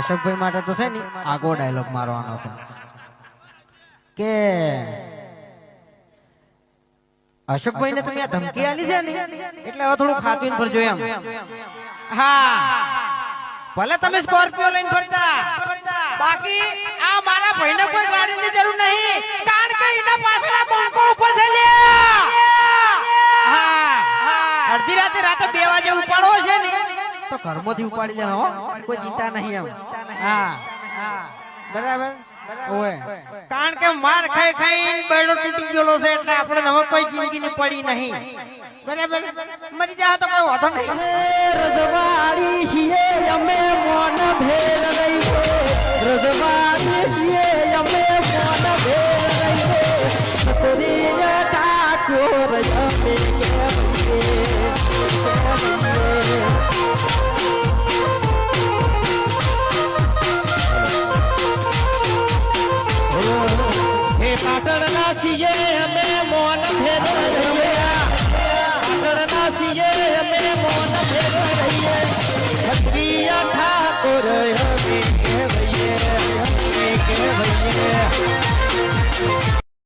અશોકભાઈ માટે તો છે ને આગો ડાયલોગ મારવાનો છે. કે અશોકભાઈ ને તમે આ ધમકી આલી છે ને, એટલે હવે થોડું ખાતું ભરજો એમ. હા. ભલે તમે સ્કોર્પિયો લઈને ફરતા, બાકી આ મારા ભાઈને કોઈ ગાડીની જરૂર નહીં, કારણ કે એના પાછળ બંકો ઉપર. હા. અડધી રાતે રાતે બે વાગે ઉપાડવો છે ને તો ઘરમાંથી ઉપાડી હો. કોઈ ચિંતા નહીં હા બરાબર? કારણ કે માર ખાઈ ખાઈ બેડો તૂટી ગયેલો છે, એટલે આપણે હવે કોઈ જિંદગી ની પડી નહીં. બરાબર? મરી જાય તો કોઈ વાંધો નહીં. રજવાડી છીએ, અમે મોન ભેર રહી રજવાડી છીએ, અમે મોન ભેર રહી છોરી ઠાકોર અમે હે Bachiller.